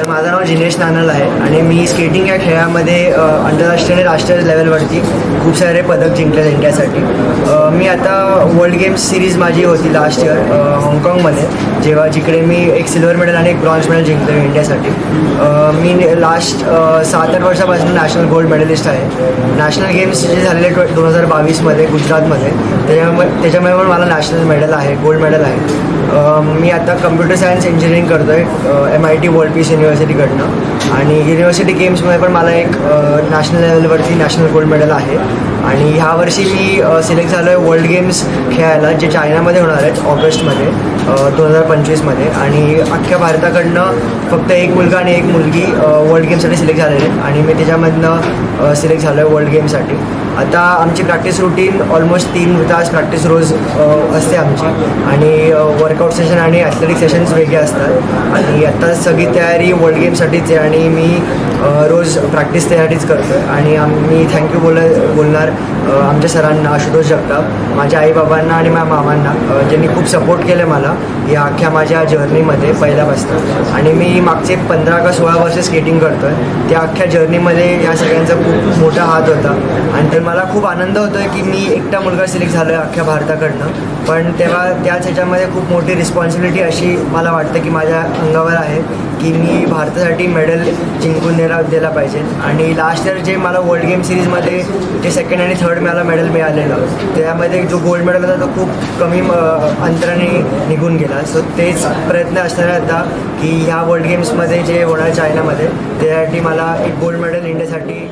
तर माझं नाव जिनेश नानल आहे आणि मी स्केटिंग या खेळामध्ये आंतरराष्ट्रीय आणि राष्ट्रीय लेवलवरती खूप सारे पदक जिंकले इंडियासाठी मी आता वर्ल्ड गेम्स सिरीज माझी होती लास्ट इयर हाँगकाँगमध्ये जेव्हा जिकडे मी एक सिल्वर मेडल आणि एक ब्रॉन्झ मेडल जिंकलो इंडियासाठी. मी लास्ट सात आठ वर्षापासून नॅशनल गोल्ड मेडलिस्ट आहे. नॅशनल गेम्स जे झालेले ट्व दोन हजार बावीसमध्ये गुजरातमध्ये त्याच्यामुळे त्याच्यामुळे पण मला नॅशनल मेडल आहे गोल्ड मेडल आहे. मी आता कम्प्युटर सायन्स इंजिनिअरिंग करतो आहे M I T world peace युनिव्हर्सिटीकडनं आणि युनिव्हर्सिटी गेम्समध्ये पण मला एक नॅशनल लेवलवरती नॅशनल गोल्ड मेडल आहे. आणि ह्या वर्षी मी सिलेक्ट झालो आहे वर्ल्ड गेम्स खेळायला जे चायनामध्ये होणार आहेत ऑगस्टमध्ये दोन हजार पंचवीसमध्ये. आणि अख्ख्या भारताकडनं फक्त एक मुलगा आणि एक मुलगी वर्ल्ड गेमसाठी सिलेक्ट झालेले आहेत. आणि मी त्याच्यामधनं सिलेक्ट झालो आहे वर्ल्ड गेमसाठी आता आमची प्रॅक्टिस रुटीन ऑलमोस्ट तीन तास प्रॅक्टिस रोज असते आमची. आणि वर्कआउट सेशन आणि ॲथलेटिक सेशन्स वेगळे असतात. आणि आता सगळी तयारी वर्ल्ड गेमसाठीच आहे आणि मी रोज प्रॅक्टिस तयारीच करतो आहे आणि आम्ही थँक्यू बोल बोलणार आमच्या सरांना आशुतोष जगताप माझ्या आईबाबांना आणि माझ्या मामांना ज्यांनी खूप सपोर्ट केलं मला या अख्ख्या माझ्या जर्नीमध्ये पहिल्यापासून. आणि मी मागचे पंधरा का सोळा वर्ष स्केटिंग करतो आहे त्या अख्ख्या जर्नीमध्ये या सगळ्यांचा खूप मोठा हात होता. आणि तर मला खूप आनंद होतो आहे की मी एकटा मुलगा सिलेक्ट झालो आहे अख्ख्या भारताकडनं. पण तेव्हा त्याच ह्याच्यामध्ये खूप मोठी रिस्पॉन्सिबिलिटी अशी मला वाटतं की माझ्या अंगावर आहे की मी भारतासाठी मेडल जिंकून द्यायला दिला पाहिजे. आणि लास्ट इयर जे मला वर्ल्ड गेम सिरीजमध्ये जे सेकंड आणि थर्ड मला मेडल मिळालेलं त्यामध्ये जो गोल्ड मेडल होता तो खूप कमी अंतराने निघून गेला. सो तेच प्रयत्न असणार आता की ह्या वर्ल्ड गेम्समध्ये जे होणार चायनामध्ये त्यासाठी मला एक गोल्ड मेडल इंडियासाठी